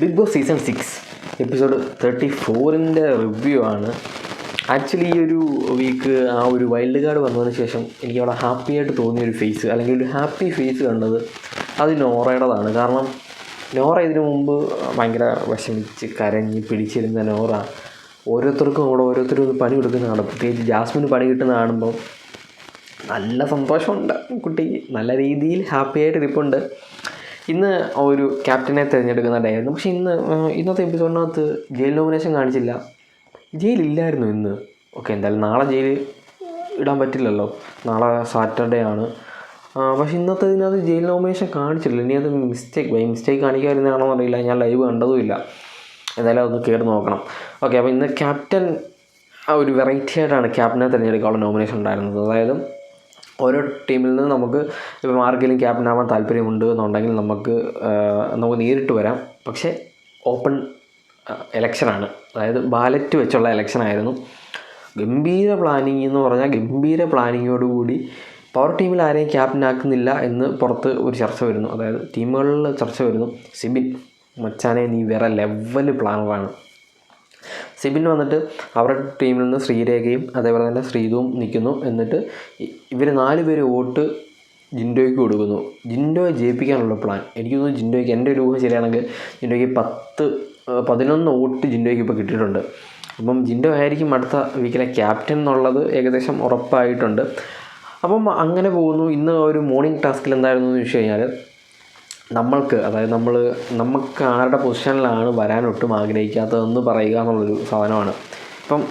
Big boss season six episode thirty ഫോറിന്റെ review ആണ്. Actually ഈ ഒരു വീക്ക് ആ ഒരു വൈൽഡ് കാർഡ് വന്നതിന് ശേഷം എനിക്ക് അവിടെ ഹാപ്പി ആയിട്ട് തോന്നിയ ഒരു ഫേസ് അല്ലെങ്കിൽ ഒരു ഹാപ്പി ഫേസ് കണ്ടത് അത് നോറയുടേതാണ്. കാരണം നോറ ഇതിനു മുമ്പ് ഭയങ്കര വിഷമിച്ച് കരഞ്ഞ് പിടിച്ചിരുന്ന നോറ ഓരോരുത്തർക്കും അവിടെ ഓരോരുത്തരും ഒന്ന് പണി കൊടുക്കുന്ന കാണും. പ്രത്യേകിച്ച് ജാസ്മിന് പണി കിട്ടുന്ന കാണുമ്പോൾ നല്ല സന്തോഷമുണ്ട് കുട്ടിക്ക്. നല്ല രീതിയിൽ ഹാപ്പി ആയിട്ട് ഇരിപ്പുണ്ട്. ഇന്ന് ഒരു ക്യാപ്റ്റനെ തിരഞ്ഞെടുക്കുന്ന ഡേ ആയിരുന്നു. പക്ഷേ ഇന്ന് ഇന്നത്തെ എപ്പിസോഡിനകത്ത് ജയിൽ നോമിനേഷൻ കാണിച്ചില്ല. ജയിലില്ലായിരുന്നു ഇന്ന്. ഓക്കെ എന്തായാലും നാളെ ജയിൽ ഇടാൻ പറ്റില്ലല്ലോ. നാളെ സാറ്റർഡേ ആണ്. പക്ഷെ ഇന്നത്തെ ഇതിനകത്ത് ജയിൽ നോമിനേഷൻ കാണിച്ചില്ല ഇനി അത് മിസ്റ്റേക്ക് ബൈ മിസ്റ്റേക്ക് കാണിക്കാതിരുന്നതാണോ എന്നറിയില്ല ഞാൻ ലൈവ് കണ്ടതുമില്ല എന്തായാലും അതൊന്ന് കയറി നോക്കണം. ഓക്കെ അപ്പോൾ ഇന്ന് ക്യാപ്റ്റൻ ആ ഒരു വെറൈറ്റി ആയിട്ടാണ് ക്യാപ്റ്റനെ തിരഞ്ഞെടുക്കാനുള്ള നോമിനേഷൻ ഉണ്ടായിരുന്നത്. അതായത് ഓരോ ടീമിൽ നിന്ന് നമുക്ക് ഇപ്പം ആർക്കെങ്കിലും ക്യാപ്റ്റൻ ആവാൻ താല്പര്യമുണ്ട് എന്നുണ്ടെങ്കിൽ നമുക്ക് നമുക്ക് നേരിട്ട് വരാം. പക്ഷേ ഓപ്പൺ എലക്ഷനാണ്. അതായത് ബാലറ്റ് വെച്ചുള്ള എലക്ഷനായിരുന്നു. ഗംഭീര പ്ലാനിങ് എന്ന് പറഞ്ഞാൽ ഗംഭീര പ്ലാനിങ്ങോടുകൂടി പവർ ടീമിൽ ആരെയും ക്യാപ്റ്റൻ ആക്കുന്നില്ല എന്ന് പുറത്ത് ഒരു ചർച്ച വരുന്നു. അതായത് ടീമുകളിൽ ചർച്ച വരുന്നു. സിബിൻ മച്ചാനെ നീ വേറെ ലെവൽ പ്ലാനറാണ്. സിബിൻ വന്നിട്ട് അവരുടെ ടീമിൽ നിന്ന് ശ്രീരേഖയും അതേപോലെ തന്നെ ശ്രീതുവും നിൽക്കുന്നു എന്നിട്ട് ഇവർ നാല് പേര് വോട്ട് ജിൻഡോയ്ക്ക് കൊടുക്കുന്നു. ജിൻഡോയെ ജയിപ്പിക്കാനുള്ള പ്ലാൻ എനിക്ക് തോന്നുന്നു ജിൻഡോയ്ക്ക് എന്റെ ഒരു ഊഹം ശരിയാണെങ്കിൽ ജിൻഡോയ്ക്ക് പത്ത് പതിനൊന്ന് വോട്ട് ജിൻഡോയ്ക്ക് ഇപ്പോൾ കിട്ടിയിട്ടുണ്ട്. അപ്പം ജിൻഡോ ആയിരിക്കും അടുത്ത വീക്കിലെ ക്യാപ്റ്റൻ എന്നുള്ളത് ഏകദേശം ഉറപ്പായിട്ടുണ്ട്. അപ്പം അങ്ങനെ പോകുന്നു. ഇന്ന് ഒരു മോർണിംഗ് ടാസ്കിൽ എന്തായിരുന്നു എന്ന് വെച്ച് കഴിഞ്ഞാൽ നമ്മൾക്ക് അതായത് നമ്മൾ നമുക്ക് ആരുടെ പൊസിഷനിലാണ് വരാൻ ഒട്ടും ആഗ്രഹിക്കാത്തതെന്ന് പറയുക എന്നുള്ളൊരു സാധനമാണ്. ഇപ്പം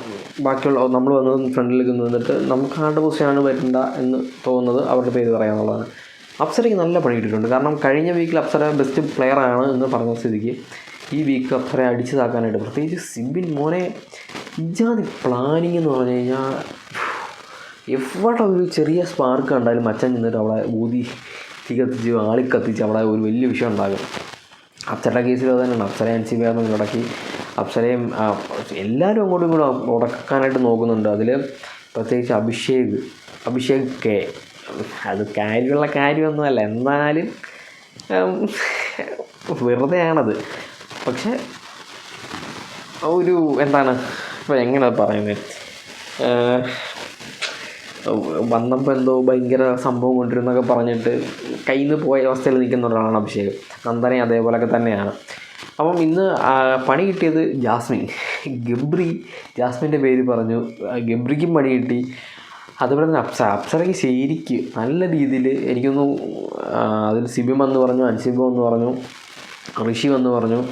ബാക്കിയുള്ള നമ്മൾ വന്ന് ഫ്രണ്ടിലേക്ക് നിന്നിട്ട് നമുക്ക് ആരുടെ പൊസിഷനാണ് വരണ്ട എന്ന് തോന്നുന്നത് അവരുടെ പേര് പറയുക എന്നുള്ളതാണ് അപ്സരയ്ക്ക് നല്ല പണി കിട്ടിയിട്ടുണ്ട്. കാരണം കഴിഞ്ഞ വീക്കിൽ അപ്സര ബെസ്റ്റ് പ്ലെയർ ആണ് എന്ന് പറഞ്ഞ സ്ഥിതിക്ക് ഈ വീക്ക് അപ്സര അടിച്ചതാക്കാനായിട്ട് പ്രത്യേകിച്ച് സിബിൻ മോനെ ഇജാതി പ്ലാനിങ് എന്ന് പറഞ്ഞു കഴിഞ്ഞാൽ എവിടെ ഒരു ചെറിയ സ്പാർക്ക് കണ്ടാലും അച്ഛൻ നിന്നിട്ട് അവിടെ ഊതി തീ കത്തിച്ച് ആളി കത്തിച്ച് അവിടെ ഒരു വലിയ വിഷയം ഉണ്ടാകും. അപ്സരയുടെ കേസിൽ അത് തന്നെയാണ്. Apsara N C B R ഇടയ്ക്ക് അപ്സരയും എല്ലാവരും അങ്ങോട്ടും ഇങ്ങോട്ടും ഉടക്കാനായിട്ട് നോക്കുന്നുണ്ട്. അതിൽ പ്രത്യേകിച്ച് അഭിഷേക് അഭിഷേക് കെ. അത് കാര്യമുള്ള കാര്യമൊന്നുമല്ല എന്നാലും വെറുതെയാണത്. പക്ഷേ ഒരു എന്താണ് ഇപ്പോൾ എങ്ങനെ പറയുന്നത് വന്നപ്പോൾ എന്തോ ഭയങ്കര സംഭവം കൊണ്ടിരുന്നൊക്കെ പറഞ്ഞിട്ട് കയ്യിൽ നിന്ന് പോയ അവസ്ഥയിൽ നിൽക്കുന്ന ഒരാളാണ് അഭിഷേക്. നന്ദനെ അതേപോലെയൊക്കെ തന്നെയാണ്. അപ്പം ഇന്ന് പണി കിട്ടിയത് ജാസ്മിൻ. ഗബ്രി ജാസ്മിന്റെ പേര് പറഞ്ഞു. ഗബ്രിക്കും പണി കിട്ടി. അതുപോലെ തന്നെ അപ്സ അപ്സരയ്ക്ക് ശരിക്ക് നല്ല രീതിയിൽ എനിക്കൊന്നു അതിൽ സിബിം എന്ന് പറഞ്ഞു അൻസിബം എന്ന് പറഞ്ഞു ഋഷി എന്ന് പറഞ്ഞു.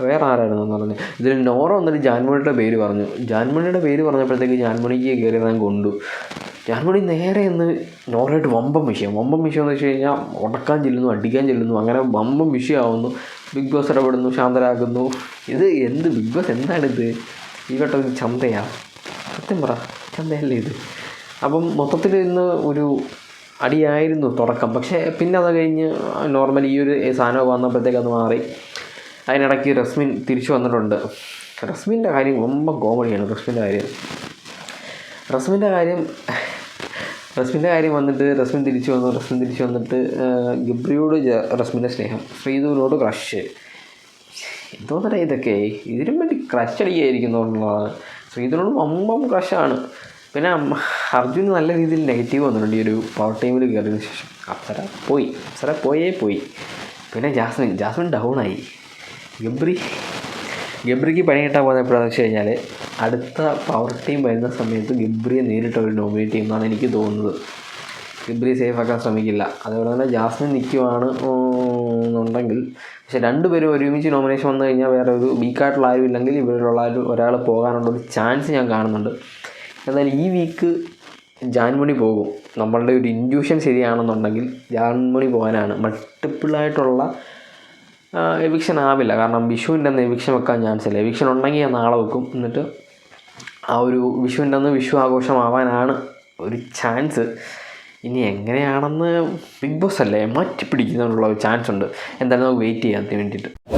വേറെ ആരായിരുന്നു പറഞ്ഞു. ഇതിൽ നോറ വന്നിട്ട് ജാൻമണിയുടെ പേര് പറഞ്ഞു. ജാൻമണിയുടെ പേര് പറഞ്ഞപ്പോഴത്തേക്ക് ജാൻമണിക്ക് കയറി ഞാൻ കൊണ്ടു. ജാൻമണി നേരെ എന്ന് നോറയായിട്ട് വമ്പം വിഷയം. വമ്പം വിഷയം എന്ന് വെച്ച് കഴിഞ്ഞാൽ ഉടക്കാൻ ചെല്ലുന്നു അടിക്കാൻ ചെല്ലുന്നു അങ്ങനെ വമ്പം വിഷയമാവുന്നു. ബിഗ് ബോസ് ഇടപെടുന്നു ശാന്തരാകുന്നു. ഇത് എന്ത് ബിഗ് ബോസ്? എന്താണിത്? ഈ വട്ടം ഇത് ചന്തയാ. സത്യം പറ ചന്തയല്ലേ ഇത്? അപ്പം മൊത്തത്തിൽ ഇന്ന് ഒരു അടിയായിരുന്നു തുടക്കം. പക്ഷേ പിന്നെ അത് കഴിഞ്ഞ് നോർമലി ഈ ഒരു സാധനം വന്നപ്പോഴത്തേക്ക് അത് മാറി. അതിനിടയ്ക്ക് റസ്മിൻ തിരിച്ചു വന്നിട്ടുണ്ട് റസ്മിൻ്റെ കാര്യം ரொம்ப കോമഡിയാണ് റസ്മിൻ്റെ കാര്യം റസ്മിൻ്റെ കാര്യം റസ്മിൻ്റെ കാര്യം വന്നിട്ട് റസ്മിൻ തിരിച്ചു വന്നു റസ്മിൻ തിരിച്ചു വന്നിട്ട് ആ, ഗബ്രിയോട് ജ- റസ്മിൻ്റെ സ്നേഹം ശ്രീധുവിനോട് ക്രഷ് എന്തോന്നടാ ഇതൊക്കെ ഇതിനും വേണ്ടി ക്രഷ് അടിക്കായിരിക്കുന്നുള്ളതാണ് ശ്രീധുവിനോട് വമ്പം ക്രഷാണ് പിന്നെ അമ്മ- അർജുന് നല്ല രീതിയിൽ നെഗറ്റീവ് വന്നിട്ടുണ്ട് ഈ ഒരു പവർ ടൈമിൽ കയറിയതിന് ശേഷം അപ്സര പോയി അപ്സര പോയേ പോയി പിന്നെ ജാസ്മിൻ ജാസ്മിൻ ഡൗൺ ആയി ഗബ്രി. ഗബ്രിക്ക് പണി കിട്ടാൻ പോകുന്ന എപ്പോഴാണെന്ന് വെച്ച് കഴിഞ്ഞാൽ അടുത്ത പവർ ടീം വരുന്ന സമയത്ത് ഗബ്രിയെ നേരിട്ട് അവർ നോമിനേറ്റ് ചെയ്യുമെന്നാണ് എനിക്ക് തോന്നുന്നത്. ഗബ്രി സേഫ് ആക്കാൻ ശ്രമിക്കില്ല. അതേപോലെ തന്നെ ജാസ്മിൻ നിൽക്കുവാണ് എന്നുണ്ടെങ്കിൽ. പക്ഷേ രണ്ടുപേരും ഒരുമിച്ച് നോമിനേഷൻ വന്നു കഴിഞ്ഞാൽ വേറെ ഒരു വീക്കായിട്ടുള്ള ആരും ഇല്ലെങ്കിൽ ഇവരിലുള്ള ആരും ഒരാൾ പോകാനുള്ള ഒരു ചാൻസ് ഞാൻ കാണുന്നുണ്ട്. എന്നാൽ ഈ വീക്ക് ജാൻമണി പോകും. നമ്മളുടെ ഒരു ഇൻഡ്യൂഷൻ ശരിയാണെന്നുണ്ടെങ്കിൽ ജാൻമണി പോകാനാണ് മൾട്ടിപ്പിളായിട്ടുള്ള എവിക്ഷൻ ആവില്ല. കാരണം വിഷുവിന്റെ അന്ന് എവിക്ഷൻ വെക്കാൻ ചാൻസ് ഇല്ല. എവിക്ഷൻ ഉണ്ടെങ്കിൽ ഞാൻ നാളെ വെക്കും. എന്നിട്ട് ആ ഒരു വിഷുവിന്റെ അന്ന് വിഷു ആഘോഷമാവാനാണ് ഒരു ചാൻസ് ഇനി എങ്ങനെയാണെന്ന് ബിഗ് ബോസ് അല്ലേ? മാറ്റി പിടിക്കുന്നതിനുള്ള ഒരു ചാൻസ് ഉണ്ട്. എന്തായാലും നമുക്ക് വെയിറ്റ് ചെയ്യാൻ വേണ്ടിയിട്ട്.